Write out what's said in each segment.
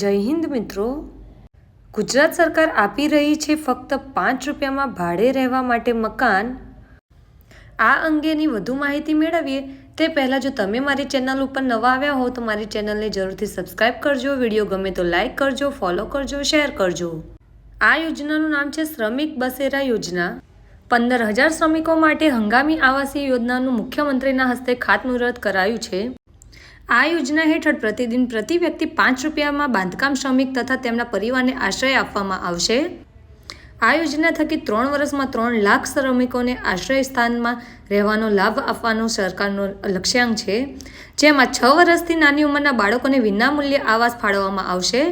જય હિન્દ મિત્રો. ગુજરાત સરકાર આપી રહી છે ફક્ત પાંચ રૂપિયામાં ભાડે રહેવા માટે મકાન. આ અંગેની વધુ માહિતી મેળવીએ તે પહેલાં જો તમે મારી ચેનલ ઉપર નવા આવ્યા હો તો મારી ચેનલને જરૂરથી સબસ્ક્રાઇબ કરજો, વીડિયો ગમે તો લાઇક કરજો, ફોલો કરજો, શેર કરજો. આ યોજનાનું નામ છે શ્રમિક બસેરા યોજના. પંદર હજાર શ્રમિકો માટે હંગામી આવાસીય યોજનાનું મુખ્યમંત્રીના હસ્તે ખાતમુહૂર્ત કરાયું છે. આ યોજના હેઠળ પ્રતિદિન પ્રતિ વ્યક્તિ પાંચ રૂપિયામાં બાંધકામ શ્રમિક તથા તેમના પરિવારને આશ્રય આપવામાં આવશે. આ યોજના થકી ત્રણ વર્ષમાં ત્રણ લાખ શ્રમિકોને આશ્રય સ્થાનમાં રહેવાનો લાભ આપવાનો સરકારનો લક્ષ્યાંક છે. જેમાં છ વર્ષથી નાની ઉંમરના બાળકોને વિનામૂલ્યે આવાસ ફાળવવામાં આવશે.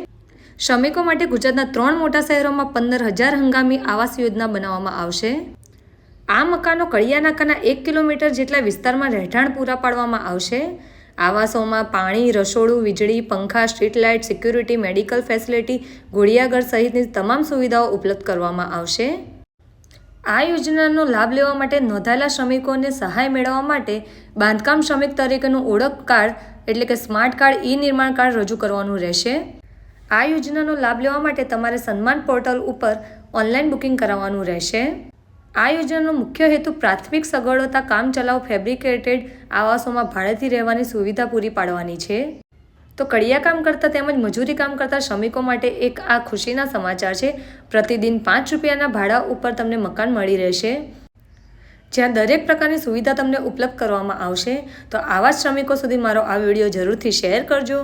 શ્રમિકો માટે ગુજરાતના ત્રણ મોટા શહેરોમાં પંદર હજાર હંગામી આવાસ યોજના બનાવવામાં આવશે. આ મકાનો કળિયા નાકાના એક કિલોમીટર જેટલા વિસ્તારમાં રહેઠાણ પૂરા પાડવામાં આવશે. આવાસોમાં પાણી, રસોડું, વીજળી, પંખા street light security, medical facility ઘોડિયાઘર સહિતની તમામ સુવિધાઓ ઉપલબ્ધ કરવામાં આવશે. આ યોજનાનો લાભ લેવા માટે નોંધાયેલા શ્રમિકોને સહાય મેળવવા માટે બાંધકામ શ્રમિક તરીકેનું ઓળખ કાર્ડ, એટલે કે સ્માર્ટ કાર્ડ ઈ નિર્માણ કાર્ડ રજૂ કરવાનું રહેશે. આ યોજનાનો લાભ લેવા માટે તમારે સન્માન પોર્ટલ ઉપર ઓનલાઈન બુકિંગ કરાવવાનું રહેશે. આ યોજનાનો મુખ્ય હેતુ પ્રાથમિક સગવડતા કામચલાઉ ફેબ્રિકેટેડ આવાસોમાં ભાડેથી રહેવાની સુવિધા પૂરી પાડવાની છે. તો કડિયા કામ કરતા તેમજ મજૂરી કામ કરતા શ્રમિકો માટે એક આ ખુશીના સમાચાર છે. પ્રતિદિન પાંચ રૂપિયાના ભાડા ઉપર તમને મકાન મળી રહેશે. જ્યાં દરેક પ્રકારની સુવિધા તમને ઉપલબ્ધ કરવામાં આવશે. તો આવા શ્રમિકો સુધી મારો આ વીડિયો જરૂરથી શેર કરજો.